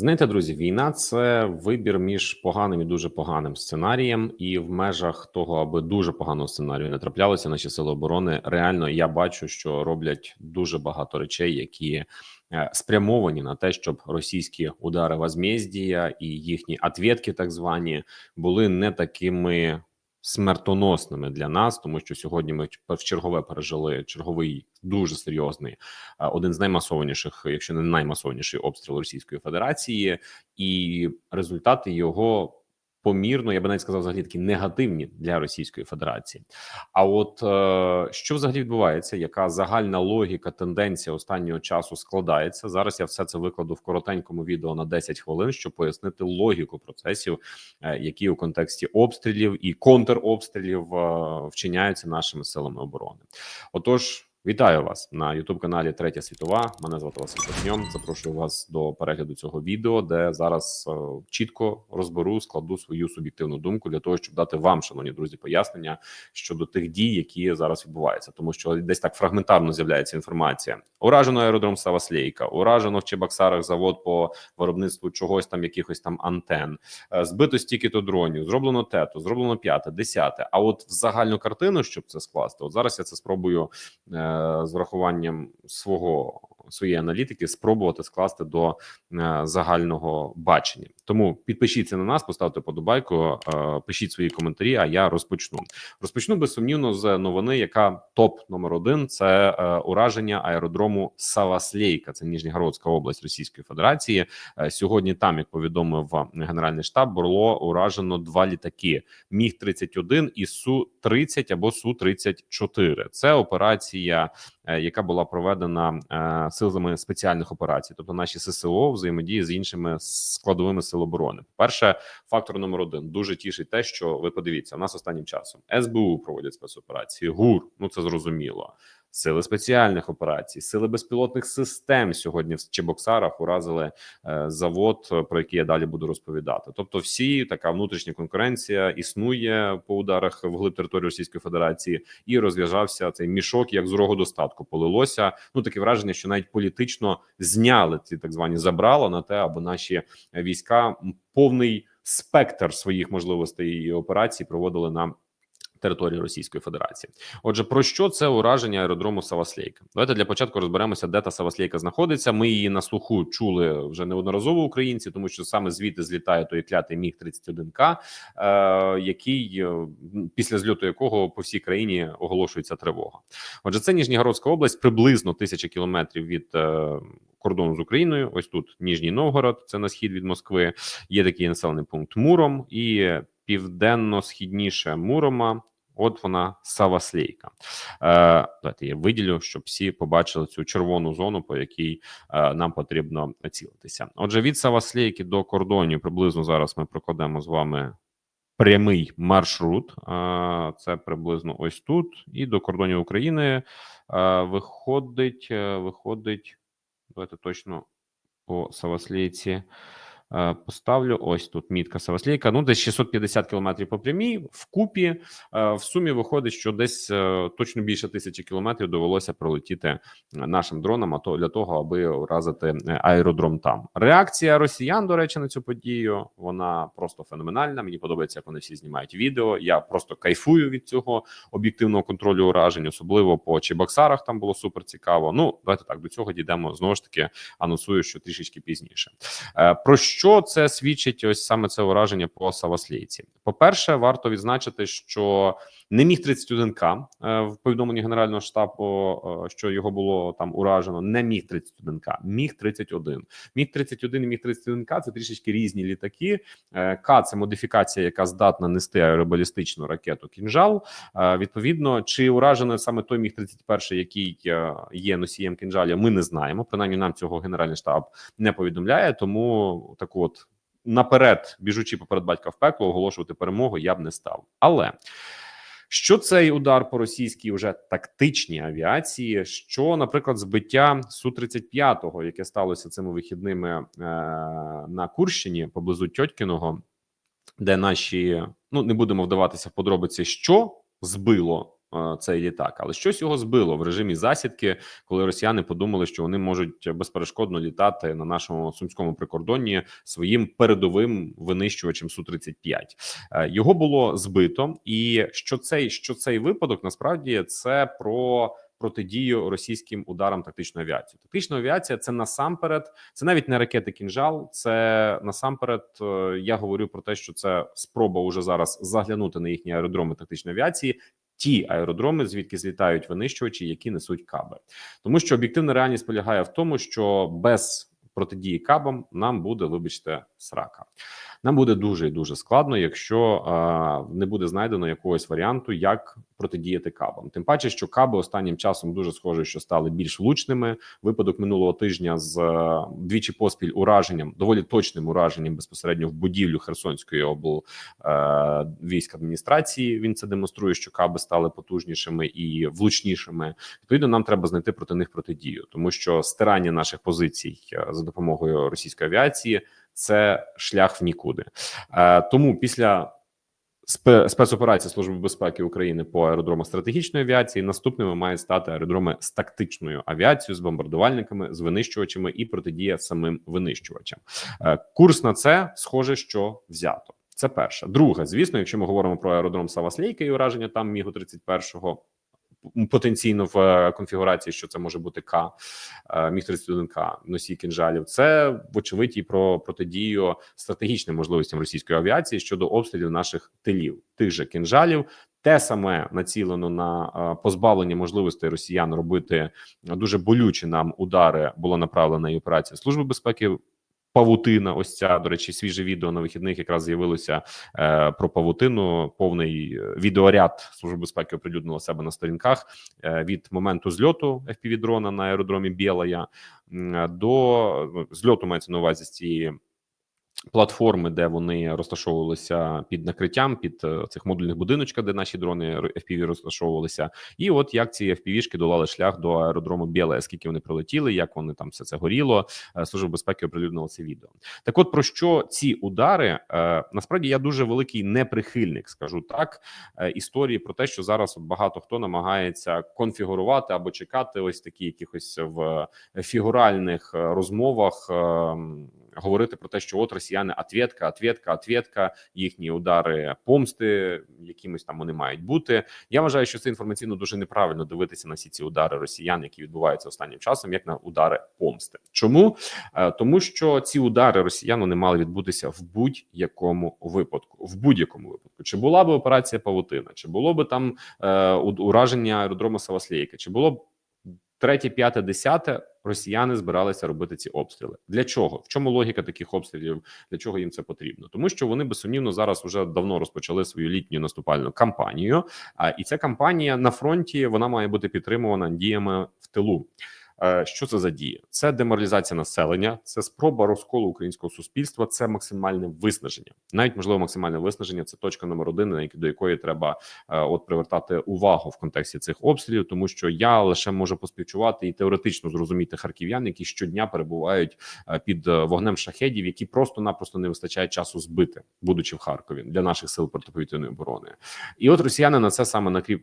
Знаєте, друзі, війна це вибір між поганим і дуже поганим сценарієм, і в межах того, аби дуже поганого сценарію не траплялося, наші сили оборони реально я бачу, що роблять дуже багато речей, які е, спрямовані на те, щоб російські удари возмездія і їхні ответки, так звані, були не такими смертоносними для нас, тому що сьогодні ми в чергове пережили черговий дуже серйозний, е, один з наймасованіших, якщо не наймасованіший обстріл Російської Федерації, і результати його. Помірно, я би навіть сказав, взагалі такі негативні для Російської Федерації. А от е, що взагалі відбувається? Яка загальна логіка, тенденція останнього часу складається зараз? Я все це викладу в коротенькому відео на 10 хвилин, щоб пояснити логіку процесів, е, які у контексті обстрілів і контробстрілів е, вчиняються нашими силами оборони. Отож. Вітаю вас на youtube каналі Третя світова. Мене звати Василь Петньом. Запрошую вас до перегляду цього відео, де зараз е, чітко розберу, складу свою суб'єктивну думку для того, щоб дати вам, шановні друзі, пояснення щодо тих дій, які зараз відбуваються, тому що десь так фрагментарно з'являється інформація. Уражено аеродром Саваслейка, уражено в Чебоксарах завод по виробництву чогось там, якихось там антен, е, збито стільки то дронів, зроблено тето, зроблено п'яте, десяте. А от в загальну картину, щоб це скласти, от зараз я це спробую. Е, з врахуванням свого своєї аналітики спробувати скласти до е, загального бачення. Тому підпишіться на нас, поставте подобайку, е, пишіть свої коментарі. А я розпочну. Розпочну безсумнівно з новини, яка топ номер один це е, ураження аеродрому Саваслейка. Це Ніжнігородська область Російської Федерації. Сьогодні там, як повідомив Генеральний штаб, було уражено два літаки: міг 31 і су 30 або су 34 Це операція, яка була проведена силами спеціальних операцій, тобто наші ССО взаємодії з іншими складовими сил оборони. Перше, фактор номер один дуже тішить те, що ви подивіться, у нас останнім часом СБУ проводять спецоперації, ГУР, ну це зрозуміло. Сили спеціальних операцій, сили безпілотних систем сьогодні в Чебоксарах уразили е, завод, про який я далі буду розповідати. Тобто, всі така внутрішня конкуренція існує по ударах в глиб території Російської Федерації, і розв'язався цей мішок, як з рогу достатку полилося. Ну таке враження, що навіть політично зняли ці так звані забрала на те, аби наші війська повний спектр своїх можливостей і операцій проводили на території Російської Федерації. Отже, про що це ураження аеродрому Саваслейка? Давайте для початку розберемося, де та Саваслейка знаходиться. Ми її на слуху чули вже неодноразово українці, тому що саме звідти злітає той клятий міг 31 к е, який е, після зльоту якого по всій країні оголошується тривога. Отже, це Ніжнігородська область, приблизно тисяча кілометрів від. Е, Кордону з Україною, ось тут Ніжній Новгород, це на схід від Москви. Є такий населений пункт Муром і південно-східніше Мурома От вона Саваслейка. Е, Давайте я виділю, щоб всі побачили цю червону зону, по якій е, нам потрібно цілитися. Отже, від Саваслейки до кордонів приблизно зараз ми прокладемо з вами прямий маршрут. Е, це приблизно ось тут, і до кордонів України виходить. Виходить. Давайте точно по Саваслейці. Е, поставлю ось тут мітка Саваслійка. Ну, десь 650 кілометрів по прямій. В купі е, в сумі виходить, що десь е, точно більше тисячі кілометрів довелося пролетіти нашим дронам, а то для того, аби уразити аеродром. Там реакція росіян, до речі, на цю подію вона просто феноменальна. Мені подобається, як вони всі знімають відео. Я просто кайфую від цього об'єктивного контролю уражень, особливо по Чебоксарах. Там було супер цікаво. Ну давайте так до цього дійдемо знову ж таки. Анонсую, що трішечки пізніше. Про що що це свідчить ось саме це ураження по Саваслійці? По перше, варто відзначити, що не міг 31К е, в повідомленні генерального штабу, е, що його було там уражено. Не міг 31К, міг 31. Міг 31 і міг 31К – це трішечки різні літаки. Е, К це модифікація, яка здатна нести аеробалістичну ракету кінжал. Відповідно, чи уражено саме той міг 31 який є носієм кінжаля, ми не знаємо. Принаймні, нам цього генеральний штаб не повідомляє. Тому так, от наперед, біжучи поперед батька в пекло, оголошувати перемогу я б не став. Але що цей удар по російській вже тактичній авіації? Що, наприклад, збиття су 35 яке сталося цими вихідними е, на Курщині поблизу Тьоткіного, де наші ну не будемо вдаватися в подробиці, що збило цей літак, але щось його збило в режимі засідки, коли росіяни подумали, що вони можуть безперешкодно літати на нашому сумському прикордонні своїм передовим винищувачем су 35 Його було збито, і що цей що цей випадок насправді це про протидію російським ударам тактичної авіації. Тактична авіація це насамперед, це навіть не ракети кінжал. Це насамперед. е, Я говорю про те, що це спроба уже зараз заглянути на їхні аеродроми тактичної авіації. Ті аеродроми, звідки злітають винищувачі, які несуть каби, тому що об'єктивна реальність полягає в тому, що без протидії кабам нам буде, вибачте, срака. Нам буде дуже і дуже складно, якщо не буде знайдено якогось варіанту, як протидіяти кабам. Тим паче, що каби останнім часом дуже схоже, що стали більш влучними. Випадок минулого тижня з е, двічі поспіль ураженням, доволі точним ураженням безпосередньо в будівлю Херсонської обл е, адміністрації. Він це демонструє, що каби стали потужнішими і влучнішими. Відповідно, нам треба знайти проти них протидію, тому що стирання наших позицій е, за допомогою російської авіації це шлях в нікуди. Е, тому після спецоперації Служби безпеки України по аеродромах стратегічної авіації наступними мають стати аеродроми з тактичною авіацією, з бомбардувальниками, з винищувачами і протидія самим винищувачам. Е, Курс на це схоже, що взято. Це перше. Друге, звісно, якщо ми говоримо про аеродром Саваслейка і ураження там мігу 31 потенційно в е, конфігурації, що це може бути К е, міг 31 К носій кінжалів. Це вочевидь і про протидію стратегічним можливостям російської авіації щодо обстрілів наших тилів, тих же кінжалів. Те саме націлено на е, позбавлення можливостей росіян робити дуже болючі нам удари. Було направлено і операція служби безпеки. Павутина, ось ця до речі, свіже відео на вихідних якраз з'явилося е, про павутину. Повний е, відеоряд служби безпеки оприлюднила себе на сторінках е, від моменту зльоту fpv дрона на аеродромі Білая до ну, зльоту мається на увазі з цієї платформи, де вони розташовувалися під накриттям, під е, цих модульних будиночках, де наші дрони FPV розташовувалися, і от як ці FPV-шки долали шлях до аеродрому Біле, скільки вони прилетіли, як вони там все це горіло. Е, Служба безпеки оприлюднила це відео. Так, от про що ці удари? Е, насправді я дуже великий неприхильник, скажу так, історії про те, що зараз багато хто намагається конфігурувати або чекати ось такі якихось в фігуральних розмовах. Говорити про те, що от росіяни ответка, ответка, ответка, їхні удари помсти, якимось там вони мають бути. Я вважаю, що це інформаційно дуже неправильно дивитися на всі ці удари росіян, які відбуваються останнім часом, як на удари помсти. Чому Е, тому, що ці удари росіян вони мали відбутися в будь-якому випадку, в будь-якому випадку, чи була би операція Павутина, чи було би там е, ураження аеродрому Саваслейка, чи було б третє, п'яте, десяте. Росіяни збиралися робити ці обстріли. Для чого? В чому логіка таких обстрілів? Для чого їм це потрібно? Тому що вони безсумнівно зараз вже давно розпочали свою літню наступальну кампанію. А і ця кампанія на фронті вона має бути підтримувана діями в тилу. Е, Що це за дія? Це деморалізація населення, це спроба розколу українського суспільства, це максимальне виснаження. Навіть можливо, максимальне виснаження це точка номер один, до якої треба е, от привертати увагу в контексті цих обстрілів, тому що я лише можу поспівчувати і теоретично зрозуміти харків'ян, які щодня перебувають е, під вогнем шахедів, які просто-напросто не вистачає часу збити, будучи в Харкові для наших сил протиповітряної оборони. І от росіяни на це саме накріп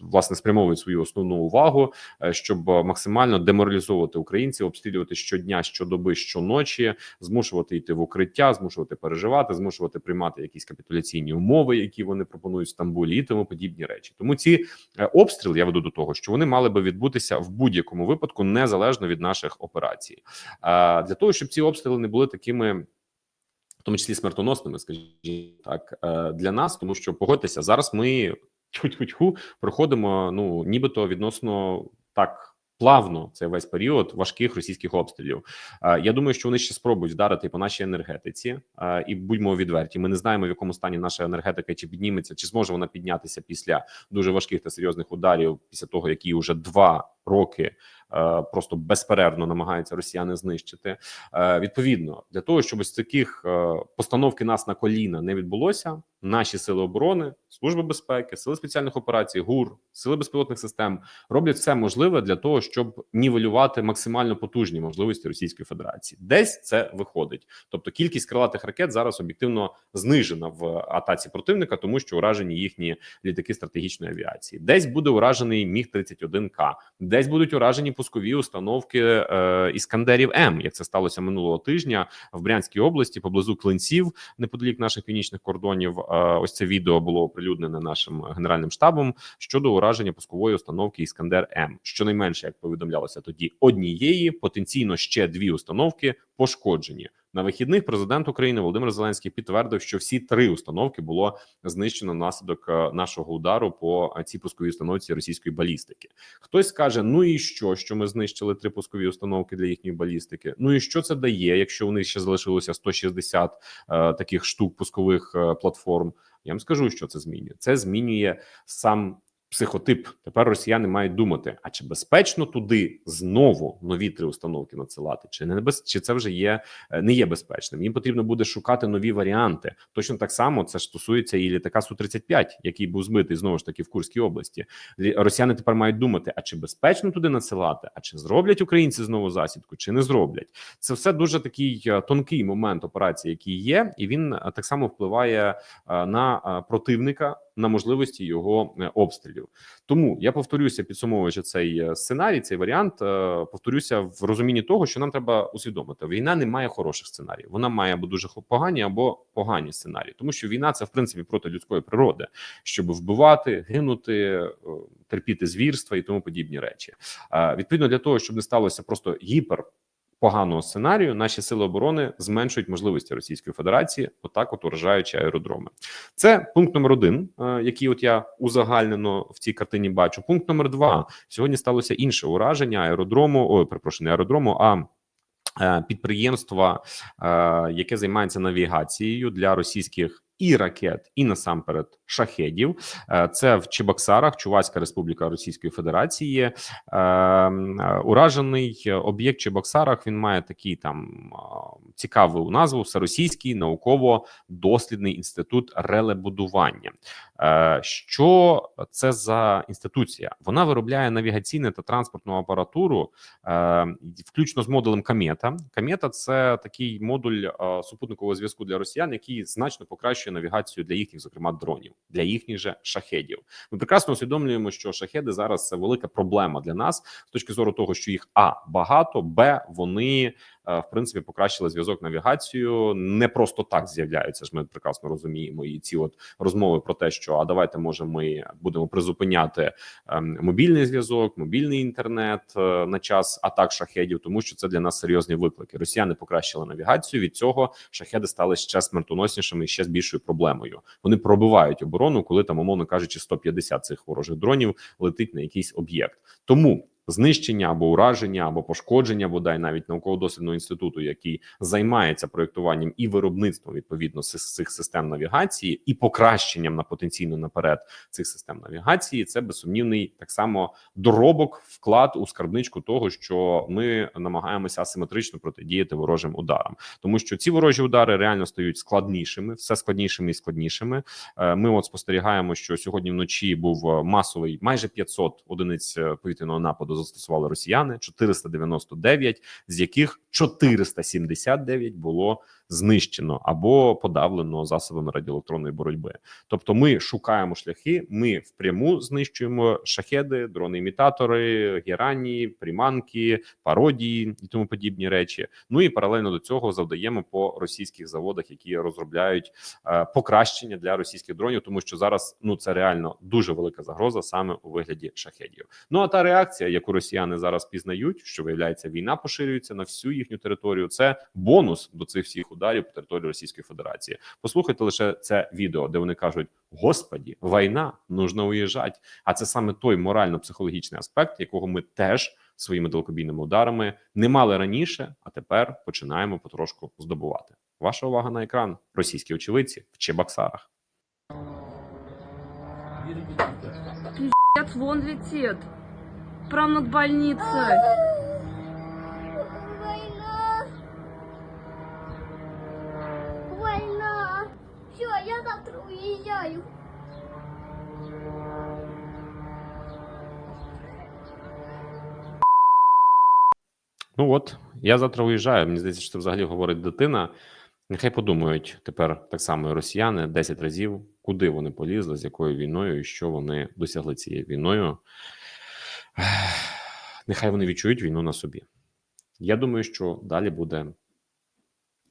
власне спрямовують свою основну увагу, щоб максимально деморалізовувати українців, обстрілювати щодня, щодоби, щоночі, змушувати йти в укриття, змушувати переживати, змушувати приймати якісь капітуляційні умови, які вони пропонують в Стамбулі, і тому подібні речі. Тому ці е, обстріли я веду до того, що вони мали би відбутися в будь-якому випадку, незалежно від наших операцій. Для того, щоб ці обстріли не були такими. В тому числі смертоносними, скажімо так, е, для нас, тому що погодьтеся, зараз ми тьху-тьху-тьху проходимо ну нібито відносно так плавно цей весь період важких російських обстрілів. Е, Я думаю, що вони ще спробують вдарити по нашій енергетиці, Е, і будьмо відверті. Ми не знаємо, в якому стані наша енергетика чи підніметься, чи зможе вона піднятися після дуже важких та серйозних ударів, після того, як її вже два роки просто безперервно намагаються росіяни знищити. Е, Відповідно, для того, щоб ось таких е, постановки нас на коліна не відбулося, наші сили оборони, служби безпеки, сили спеціальних операцій, ГУР, сили безпілотних систем роблять все можливе для того, щоб нівелювати максимально потужні можливості Російської Федерації. Десь це виходить. Тобто кількість крилатих ракет зараз об'єктивно знижена в атаці противника, тому що уражені їхні літаки стратегічної авіації. Десь буде уражений міг 31 к десь будуть уражені пускові установки е, іскандерів М, як це сталося минулого тижня в Брянській області, поблизу клинців, неподалік наших північних кордонів. Е, ось це відео було оприлюднене нашим генеральним штабом щодо ураження пускової установки Іскандер М. Щонайменше, як повідомлялося тоді, однієї потенційно ще дві установки пошкоджені. На вихідних президент України Володимир Зеленський підтвердив, що всі три установки було знищено внаслідок е, нашого удару по е, цій пусковій установці російської балістики. Хтось скаже: ну і що, що ми знищили три пускові установки для їхньої балістики? Ну і що це дає, якщо у них ще залишилося 160 е, таких штук пускових е, платформ? Я вам скажу, що це змінює. Це змінює сам психотип. Тепер росіяни мають думати: а чи безпечно туди знову нові три установки надсилати? Чи не небез... чи це вже є е, не є безпечним? Їм потрібно буде шукати нові варіанти. Точно так само це ж стосується і літака су 35 який був збитий знову ж таки в Курській області. Росіяни тепер мають думати: а чи безпечно туди надсилати? А чи зроблять українці знову засідку, чи не зроблять? Це все дуже такий е, тонкий момент операції, який є, і він е, так само впливає на противника. На можливості його е, обстрілів, тому я повторюся, підсумовуючи цей е, сценарій, цей варіант. е, Повторюся в розумінні того, що нам треба усвідомити: війна не має хороших сценаріїв. Вона має або дуже погані, або погані сценарії, тому що війна це в принципі проти людської природи, щоб вбивати, гинути, терпіти звірства і тому подібні речі. Відповідно для того, щоб не сталося просто гіпер. Поганого сценарію наші сили оборони зменшують можливості Російської Федерації, отак, от уражаючи аеродроми. Це пункт номер один, е, який от я узагальнено в цій картині бачу. Пункт номер два сьогодні сталося інше ураження аеродрому. Ой, перепрошую, не аеродрому, а е, підприємства, е, яке займається навігацією для російських. І ракет, і насамперед шахедів. Е, Це в Чебоксарах, Чувацька Республіка Російської Федерації. Е, е, Уражений об'єкт Чебоксарах. Він має такий там цікаву назву: Всеросійський науково-дослідний інститут релебудування. Що це за інституція? Вона виробляє навігаційну та транспортну апаратуру, включно з модулем Камета. Камета це такий модуль супутникового зв'язку для росіян, який значно покращує навігацію для їхніх, зокрема, дронів, для їхніх же шахедів. Ми прекрасно усвідомлюємо, що шахеди зараз це велика проблема для нас з точки зору того, що їх а багато, б вони в принципі покращили зв'язок навігацію. Не просто так з'являються ж. Ми прекрасно розуміємо. І ці от розмови про те, що а давайте може ми будемо призупиняти ем, мобільний зв'язок, мобільний інтернет е, на час атак шахедів, тому що це для нас серйозні виклики. Росіяни покращили навігацію. Від цього шахеди стали ще смертоноснішими і ще з більшою проблемою. Вони пробивають оборону, коли там, умовно кажучи, 150 цих ворожих дронів летить на якийсь об'єкт. Тому знищення або ураження, або пошкодження, бодай навіть науково-дослідного інституту, який займається проєктуванням і виробництвом відповідно цих систем навігації, і покращенням на потенційно наперед цих систем навігації, це безсумнівний так само доробок, вклад у скарбничку того, що ми намагаємося асиметрично протидіяти ворожим ударам, тому що ці ворожі удари реально стають складнішими, все складнішими і складнішими. Е, Ми от спостерігаємо, що сьогодні вночі був е, масовий майже 500 одиниць е, повітряного нападу застосували росіяни, 499, з яких 479 було знищено або подавлено засобами радіоелектронної боротьби. Тобто, ми шукаємо шляхи, ми впряму знищуємо шахеди, дрони-імітатори, герані, приманки, пародії і тому подібні речі. Ну і паралельно до цього завдаємо по російських заводах, які розробляють е, покращення для російських дронів, тому що зараз ну це реально дуже велика загроза саме у вигляді шахедів. Ну а та реакція, яку росіяни зараз пізнають, що виявляється, війна поширюється на всю їхню територію. Це бонус до цих всіх ударів по території Російської Федерації. Послухайте лише це відео, де вони кажуть: Господі, війна, нужно уїжджати. А це саме той морально-психологічний аспект, якого ми теж своїми далекобійними ударами не мали раніше, а тепер починаємо потрошку здобувати. Ваша увага на екран. Російські очевидці в Чебоксарах. Пиздец, вон летит. прямо над больницей. Ну от я завтра виїжджаю. Мені здається, що це взагалі говорить дитина. Нехай подумають тепер так само і росіяни 10 разів, куди вони полізли, з якою війною і що вони досягли цією війною. Нехай вони відчують війну на собі. Я думаю, що далі буде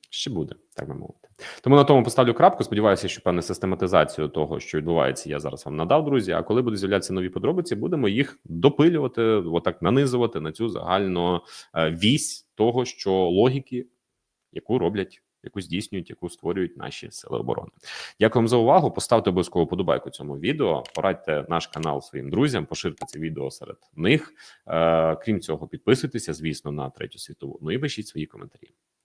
ще буде, так би мовити. Тому на тому поставлю крапку. Сподіваюся, що певну систематизацію того, що відбувається, я зараз вам надав, друзі. А коли будуть з'являтися нові подробиці, будемо їх допилювати, отак нанизувати на цю загальну е, вісь того, що логіки, яку роблять, яку здійснюють, яку створюють наші сили оборони. Дякую вам за увагу. Поставте обов'язково подобайку цьому відео. Порадьте наш канал своїм друзям, поширте це відео серед них. Е, крім цього, підписуйтеся, звісно, на третю світову. Ну і пишіть свої коментарі.